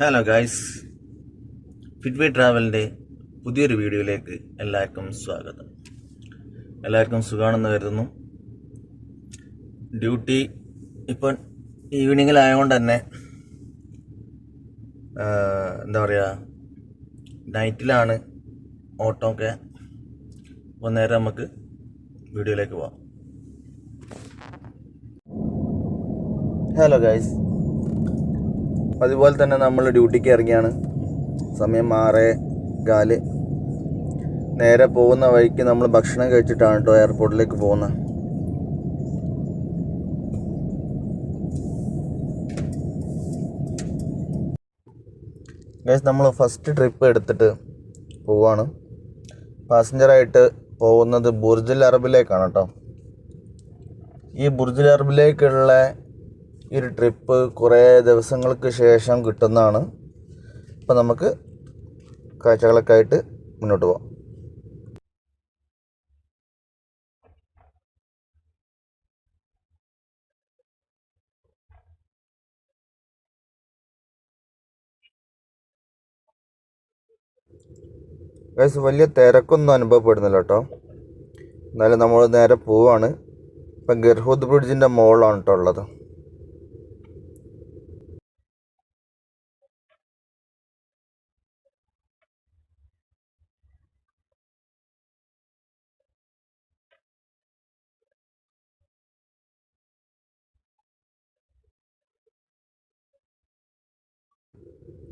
Hello guys ഫിറ്റ്വേ ട്രാവലിന്റെ പുതിയൊരു വീഡിയോയിലേക്ക് എല്ലാവർക്കും സ്വാഗതം. എല്ലാവർക്കും സുഖമാണെന്ന് കരുതുന്നു. ഡ്യൂട്ടി ഇപ്പം ഈവനിങ്ങിലായതുകൊണ്ട് തന്നെ എന്താ പറയുക നൈറ്റിലാണ് ഓട്ടോ ഒക്കെ അപ്പോൾ നേരെ നമുക്ക് വീഡിയോയിലേക്ക് പോവാം. ഹലോ ഗൈസ് അതുപോലെ തന്നെ നമ്മൾ ഡ്യൂട്ടിക്ക് ഇറങ്ങിയാണ്. സമയം ആറ് കാൽ. നേരെ പോകുന്ന വഴിക്ക് നമ്മൾ ഭക്ഷണം കഴിച്ചിട്ടാണ് കേട്ടോ എയർപോർട്ടിലേക്ക് പോകുന്നത്. ഗൈസ് നമ്മൾ ഫസ്റ്റ് ട്രിപ്പ് എടുത്തിട്ട് പോവാണ്. പാസഞ്ചറായിട്ട് പോകുന്നത് ബുർജുൽ അറബിലേക്കാണ് കേട്ടോ ഈ ബുർജുൽ അറബിലേക്കുള്ള ഈ ഒരു ട്രിപ്പ് കുറേ ദിവസങ്ങൾക്ക് ശേഷം കിട്ടുന്നതാണ്. അപ്പോൾ നമുക്ക് കാഴ്ചകളൊക്കെ ആയിട്ട് മുന്നോട്ട് പോകാം ഗൈസ് വലിയ തിരക്കൊന്നും അനുഭവപ്പെടുന്നില്ല കേട്ടോ. എന്നാലും നമ്മൾ നേരെ പോവാണ്. ഇപ്പം ഗർഹൂദ് ബ്രിഡ്ജിന്റെ മുകളിലാണ് കേട്ടോ ഉള്ളത്.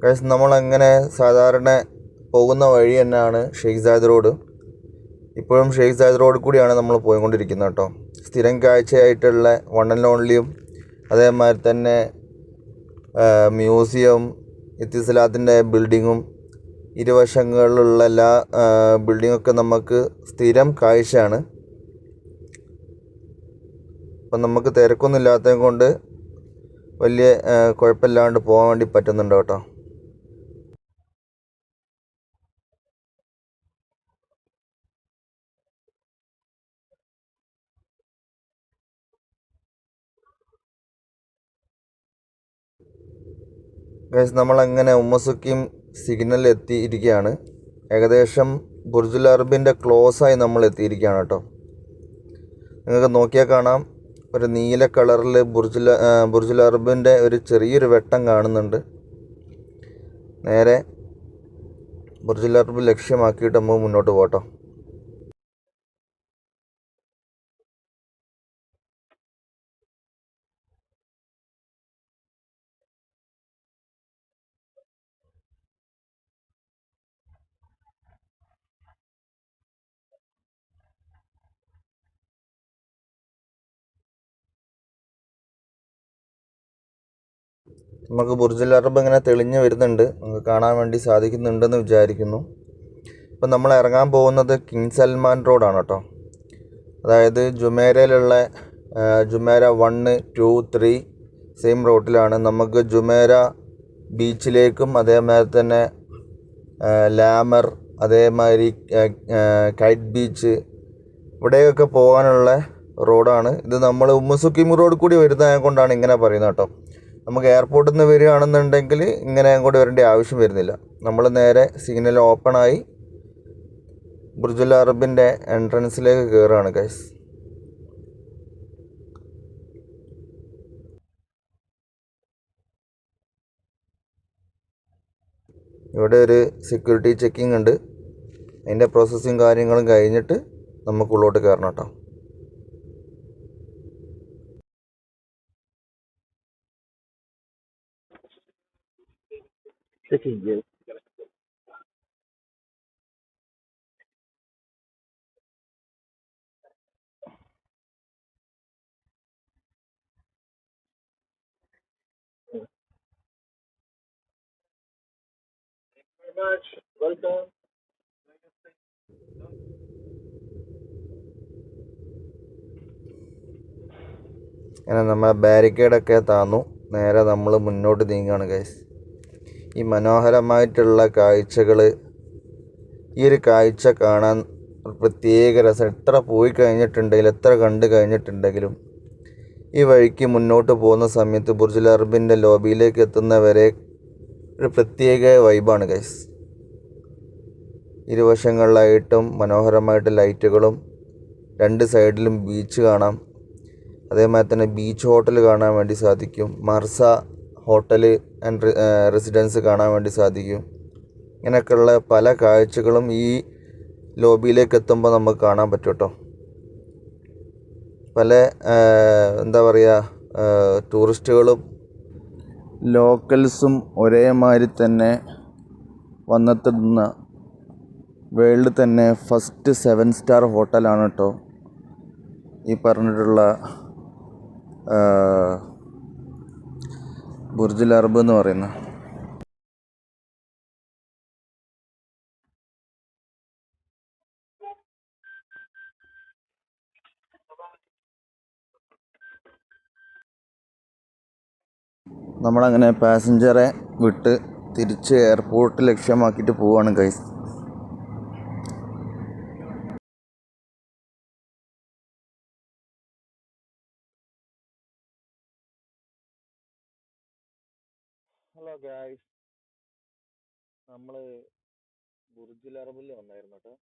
ഗൈസ് നമ്മളങ്ങനെ സാധാരണ പോകുന്ന വഴി തന്നെയാണ് ഷെയ്ഖ് സായദ് റോഡ്. ഇപ്പോഴും ഷെയ്ഖ് സായദ് റോഡ് കൂടിയാണ് നമ്മൾ പോയിക്കൊണ്ടിരിക്കുന്നത് കേട്ടോ. സ്ഥിരം കാഴ്ചയായിട്ടുള്ള വൺ ആൻഡ് ഓൺലിയും അതേമാതിരി തന്നെ മ്യൂസിയം ഇത്തിസലാത്തിന്റെ ബിൽഡിങ്ങും ഇരുവശങ്ങളിലുള്ള എല്ലാ ബിൽഡിങ്ങൊക്കെ നമുക്ക് സ്ഥിരം കാഴ്ചയാണ്. അപ്പം നമുക്ക് തിരക്കൊന്നും ഇല്ലാത്തത് കൊണ്ട് വലിയ കുഴപ്പമില്ലാണ്ട് പോകാൻ വേണ്ടി പറ്റുന്നുണ്ട് കേട്ടോ. ഗൈസ് നമ്മളങ്ങനെ ഉമ്മസുക്കിയും സിഗ്നൽ എത്തിയിരിക്കുകയാണ് ഏകദേശം ബുർജുൽ അറബിന്റെ ക്ലോസായി നമ്മൾ എത്തിയിരിക്കുകയാണ് കേട്ടോ. നിങ്ങൾക്ക് നോക്കിയാൽ കാണാം ഒരു നീല കളറിൽ ബുർജുൽ ബുർജുൽ അറബിന്റെ ഒരു ചെറിയൊരു വെട്ടം കാണുന്നുണ്ട്. നേരെ ബുർജുൽ അറബ് ലക്ഷ്യമാക്കിയിട്ട് നമുക്ക് മുന്നോട്ട് പോട്ടോ നമുക്ക് ബുർജുൽ അറബ് ഇങ്ങനെ തെളിഞ്ഞു വരുന്നുണ്ട്. നമുക്ക് കാണാൻ വേണ്ടി സാധിക്കുന്നുണ്ടെന്ന് വിചാരിക്കുന്നു. ഇപ്പം നമ്മൾ ഇറങ്ങാൻ പോകുന്നത് കിങ് സൽമാൻ റോഡാണ് കേട്ടോ. അതായത് ജുമേരയിലുള്ള Jumeirah one two three same റോട്ടിലാണ് നമുക്ക് ജുമേര ബീച്ചിലേക്കും അതേമാതിരി തന്നെ ലാമർ അതേമാതിരി കൈറ്റ് ബീച്ച് ഇവിടേക്കൊക്കെ പോകാനുള്ള റോഡാണ്. ഇത് നമ്മൾ ഉമ്മസുക്കിം റോഡ് കൂടി വരുന്നത് കൊണ്ടാണ് ഇങ്ങനെ പറയുന്നത് കേട്ടോ. നമുക്ക് എയർപോർട്ടിൽ നിന്ന് വരികയാണെന്നുണ്ടെങ്കിൽ ഇങ്ങനെ അങ്ങോട്ട് വരേണ്ട ആവശ്യം വരുന്നില്ല. നമ്മൾ നേരെ സിഗ്നൽ ഓപ്പണായി ബുർജുൽ അറബിന്റെ എൻട്രൻസിലേക്ക് കയറുകയാണ് ഗൈസ് ഇവിടെ ഒരു സെക്യൂരിറ്റി ചെക്കിംഗ് ഉണ്ട്. അതിന്റെ പ്രോസസ്സിങ് കാര്യങ്ങളും കഴിഞ്ഞിട്ട് നമുക്ക് ഉള്ളോട്ട് കയറണം കേട്ടോ. അങ്ങനെ നമ്മളെ ബാരിക്കേഡൊക്കെ താന്നു. നേരെ നമ്മൾ മുന്നോട്ട് നീങ്ങുകയാണ് ഗൈസ് ഈ മനോഹരമായിട്ടുള്ള കാഴ്ചകൾ ഈ ഒരു കാഴ്ച കാണാൻ പ്രത്യേക രസം. എത്ര പോയി കഴിഞ്ഞിട്ടുണ്ടെങ്കിലും എത്ര കണ്ട് കഴിഞ്ഞിട്ടുണ്ടെങ്കിലും ഈ വഴിക്ക് മുന്നോട്ട് പോകുന്ന സമയത്ത് ബുർജുൽ അറബിന്റെ ലോബിയിലേക്ക് എത്തുന്നവരെ ഒരു പ്രത്യേക വൈബാണ് ഗൈസ് ഇരുവശങ്ങളിലായിട്ടും മനോഹരമായിട്ട് ലൈറ്റുകളും രണ്ട് സൈഡിലും ബീച്ച് കാണാം. അതേമാതിരി തന്നെ ബീച്ച് ഹോട്ടൽ കാണാൻ വേണ്ടി സാധിക്കും. മർസ ഹോട്ടൽ ആൻഡ് റെസിഡൻസ് കാണാൻ വേണ്ടി സാധിക്കും. ഇങ്ങനെയൊക്കെയുള്ള പല കാഴ്ചകളും ഈ ലോബിയിലേക്ക് എത്തുമ്പോൾ നമുക്ക് കാണാൻ പറ്റും കേട്ടോ. പല എന്താ പറയുക ടൂറിസ്റ്റുകളും ലോക്കൽസും ഒരേമാതിരി തന്നെ വന്നെത്തുന്ന വേൾഡ് തന്നെ ഫസ്റ്റ് സെവൻ സ്റ്റാർ ഹോട്ടലാണ് കേട്ടോ. ഈ പറഞ്ഞിട്ടുള്ള ബുർജുൽ അറബ് എന്ന് പറയുന്ന. നമ്മളങ്ങനെ പാസഞ്ചറെ വിട്ട് തിരിച്ച് എയർപോർട്ട് ലക്ഷ്യമാക്കിയിട്ട് പോവുകയാണ് ഗൈസ് നമ്മൾ ബുർജുൽ അറബിൽ വന്നായിരുന്നു കേട്ടോ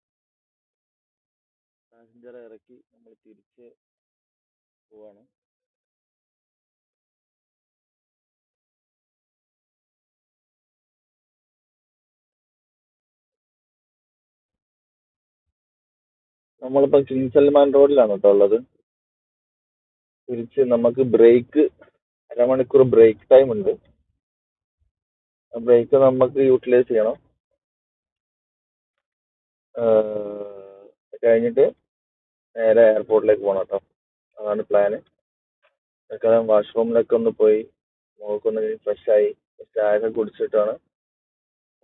പാസഞ്ചറെ ഇറക്കി നമ്മൾ തിരിച്ച് പോവാണ്. നമ്മളിപ്പോൾ കിങ് സൽമാൻ റോഡിലാണ് കേട്ടോ ഉള്ളത്. തിരിച്ച് നമുക്ക് ബ്രേക്ക് അരമണിക്കൂർ ബ്രേക്ക് ടൈം ഉണ്ട് ബ്രേക്ക് നമുക്ക് യൂട്ടിലൈസ് ചെയ്യണം. കഴിഞ്ഞിട്ട് നേരെ എയർപോർട്ടിലേക്ക് പോകണം കേട്ടോ. അതാണ് പ്ലാന് തൽക്കാലം വാഷ്റൂമിലൊക്കെ ഒന്ന് പോയി മുഖക്കൊന്ന് ഫ്രഷായി ചായ കുടിച്ചിട്ടാണ്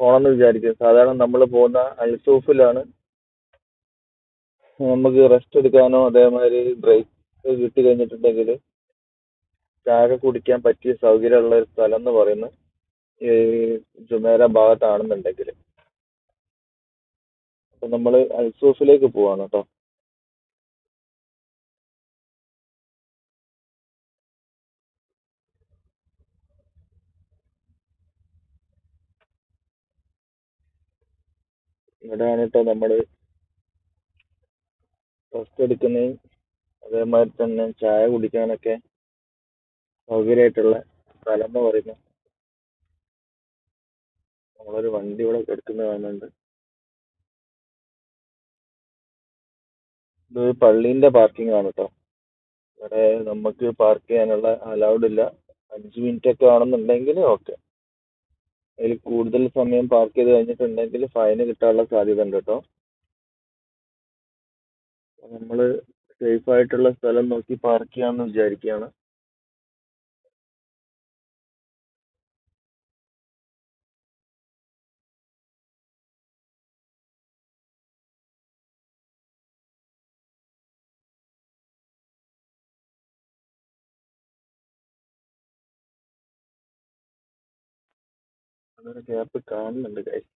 പോകണമെന്ന് വിചാരിക്കുന്നത് സാധാരണ നമ്മൾ പോകുന്ന അൽസൂഫിലാണ് നമുക്ക് റെസ്റ്റ് എടുക്കാനോ അതേമാതിരി ബ്രേക്ക് കിട്ടി കഴിഞ്ഞിട്ടുണ്ടെങ്കിൽ ചായ കുടിക്കാൻ പറ്റിയ സൗകര്യമുള്ള ഒരു സ്ഥലം എന്ന് പറയുന്നത്. ജുമേര ഭാഗത്താണെന്നുണ്ടെങ്കിൽ അപ്പം നമ്മൾ അൽസൂഫിലേക്ക് പോവാണ് കേട്ടോ ഇവിടെയാണ് കേട്ടോ നമ്മൾ റെസ്റ്റ് എടുക്കുന്നതും അതേമാതിരി തന്നെ ചായ കുടിക്കാനൊക്കെ സൗകര്യമായിട്ടുള്ള സ്ഥലം എന്ന് പറയുന്നത്. നമ്മളൊരു വണ്ടി ഇവിടെ എടുക്കുന്നത് കാണുന്നുണ്ട്. ഇത് പള്ളീന്റെ പാർക്കിംഗ് ആണ് കേട്ടോ ഇവിടെ നമുക്ക് പാർക്ക് ചെയ്യാനുള്ള അലൗഡ് ഇല്ല. അഞ്ച് മിനിറ്റ് ഒക്കെ ആണെന്നുണ്ടെങ്കിൽ ഓക്കെ അതിൽ കൂടുതൽ സമയം പാർക്ക് ചെയ്ത് കഴിഞ്ഞിട്ടുണ്ടെങ്കിൽ ഫൈൻ കിട്ടാനുള്ള സാധ്യത ഉണ്ട് കേട്ടോ നമ്മൾ സേഫ് ആയിട്ടുള്ള സ്ഥലം നോക്കി പാർക്ക് ചെയ്യാമെന്ന് വിചാരിക്കുകയാണ്. അതൊരു ഗ്യാപ്പ് കാണുന്നുണ്ട് ഗൈസ്